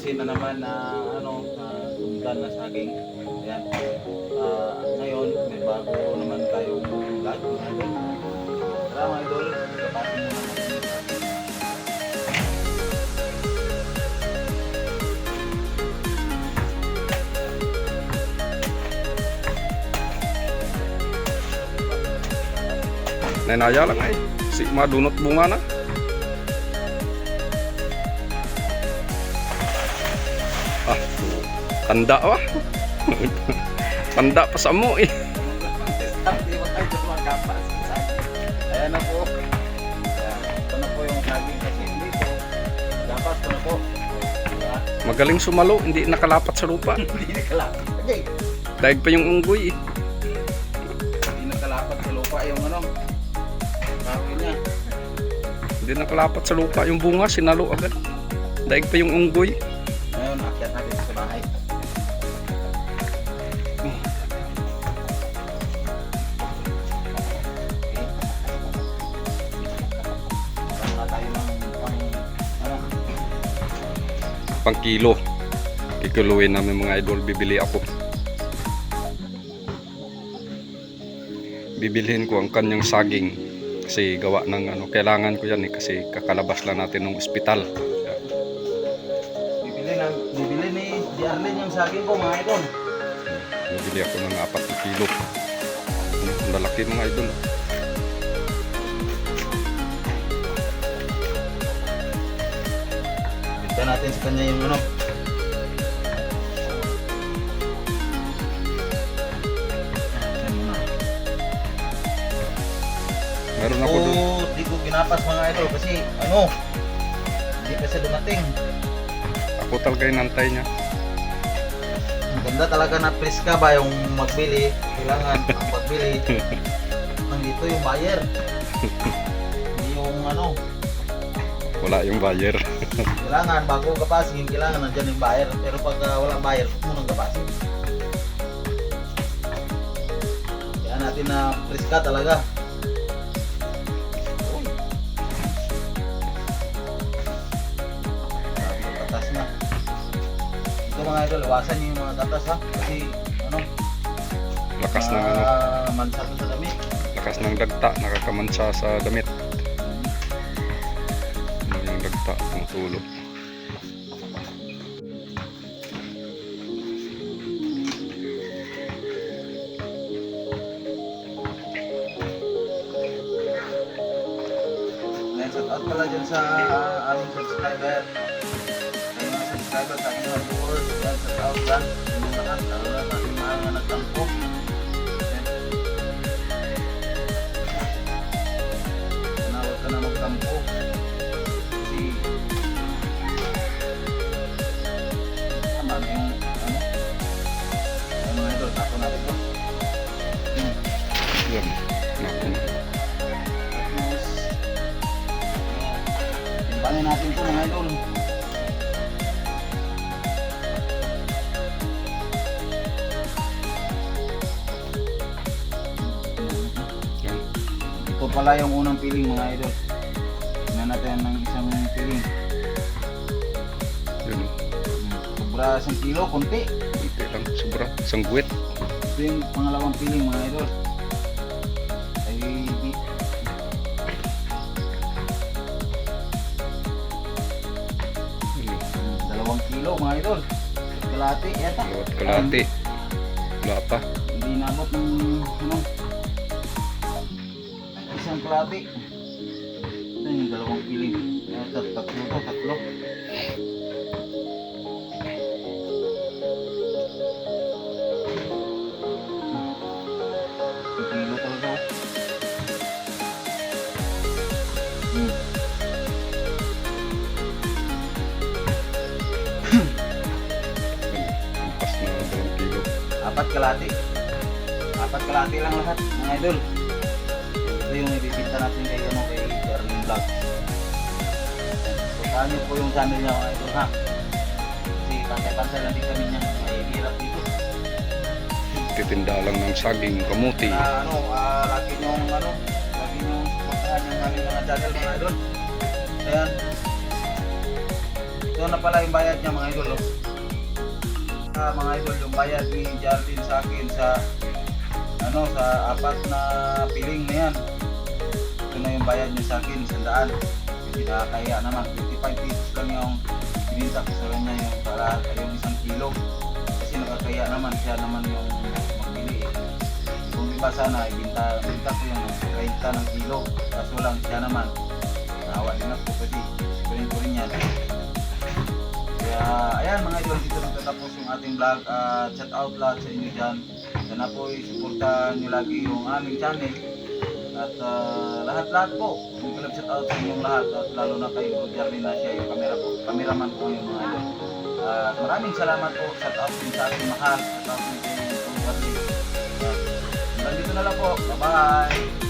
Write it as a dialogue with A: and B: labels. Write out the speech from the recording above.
A: asin na naman na ano, na tundan na saging. Ayan. Ah, ngayon, may bago naman tayong vlog idol. Tara mga idol, kapasin mo.
B: Nenaya lang ay. Si madunot bunga na. Ah, tanda wah. tanda pa sa mo eh.
A: Hindi. Ayan na po. Ito na po yung saging kasi dito. Dapat ko na po.
B: Magaling sumalo, hindi nakalapat sa lupa.
A: Hindi nakalapit. Okay.
B: Daig pa yung unggoy eh.
A: Hindi nakalapat sa lupa yung ano. Kahoy niya.
B: Hindi nakalapat sa lupa yung bunga, sinalo agad. Daig pa yung unggoy.
A: Natin sa bahay. Pang
B: kilo. Kikuluin namin mga idol, bibili ako. Bibilhin ko ang kanyang saging kasi gawa ng ano, kailangan ko yan eh kasi kakalabas lang natin ng ospital.
A: Yung saging ko mga idol.
B: Bibili ako ng 4 kilo. Ang lalaki mga idol.
A: Bigyan natin sa kanya yung ano.
B: Meron ako doon.
A: Oo, di ko pinapas mga idol kasi ano, hindi pa siya dumating.
B: Ako talaga yung nantay niya.
A: Ganda talaga na preska ba yung magbili. Kailangan ang magbili. Nandito yung buyer. Yung ano,
B: Wala yung buyer.
A: kailangan bago kapasin, kailangan nandiyan yung buyer. Pero pag uh, walang buyer, munang kapasin. Kaya natin na preska talaga. Mga idol, iwasan niyo yung mga katas ha. Kasi ano,
B: Lakas ng ano,
A: ah, mansa sa damit.
B: lakas ng dagta, nakakamansa sa damit. Ano yung dagta, ang tulo.
A: Ayan, shout out pala dyan sa aming subscriber. Sa subscriber sa. Ayan, shout out dyan. Yung lahat, na sa ating mga nagtampo. Huwag ka na magtampo. Kasi tama na yung ano. Ayan mga idol, tapo natin to. Ayan.
B: Yan. Naku.
A: Tapos, timbangin natin ito mga idol. Pala yung unang piling mga idol. Tingnan natin ng isang piling.
B: Yun.
A: Sobra isang kilo, konti.
B: Kunti lang. Sobra. Isang guwit.
A: Ito yung pangalawang piling mga idol. Ay, di. Dalawang kilo mga idol. Kalati, yata.
B: Kalati. Wala pa.
A: Hindi nabot ng ano. Isang kalati. Ito yung dalawang piling. Ito, tatlo to, tatlo. Hmm. Apat kalati. Apat kalati lang lahat, mga idol. Ito yung ibibita natin kay ano kay Darlene Vlog. Puntahan niyo po yung channel niya mga idol ha. Kasi pantay-pantay lang din kami niya. Mahihirap dito.
B: Titinda lang ng saging kamuti.
A: Na ano, ah, lagi niyong ano, lagi niyong puntahan yung aming mga channel mga idol. Ayan. Ito na pala yung bayad niya mga idol. Oh. Ah, mga idol, yung bayad ni Jardine sa akin sa ano sa apat na piling na yan. Ito na yung bayad niya sa akin, sandaan. Hindi nakakaya naman. 55 pesos lang yung bininta ko sa kanya yung para yung isang kilo. Kasi nakakaya naman siya naman yung magbili. Kung iba sana, ibinta, ibinta ko yung 30 ng kilo. Kaso lang siya naman. Nahawa din ako kasi kunin ko rin yan. Kaya ayan mga idol, dito nagtatapos yung ating vlog. At shout out lahat sa inyo dyan. Sana po i-supportahan nyo lagi yung aming channel. At ah, lahat-lahat po, yung club shout out sa inyong lahat. At lalo na kay Bro Jarlin na siya yung camera po, cameraman po yung mga idol. At maraming salamat po. Shout out din sa ating mahal. Shout out din kay Bro Jarlin. At hanggang dito na lang po. Bye-bye!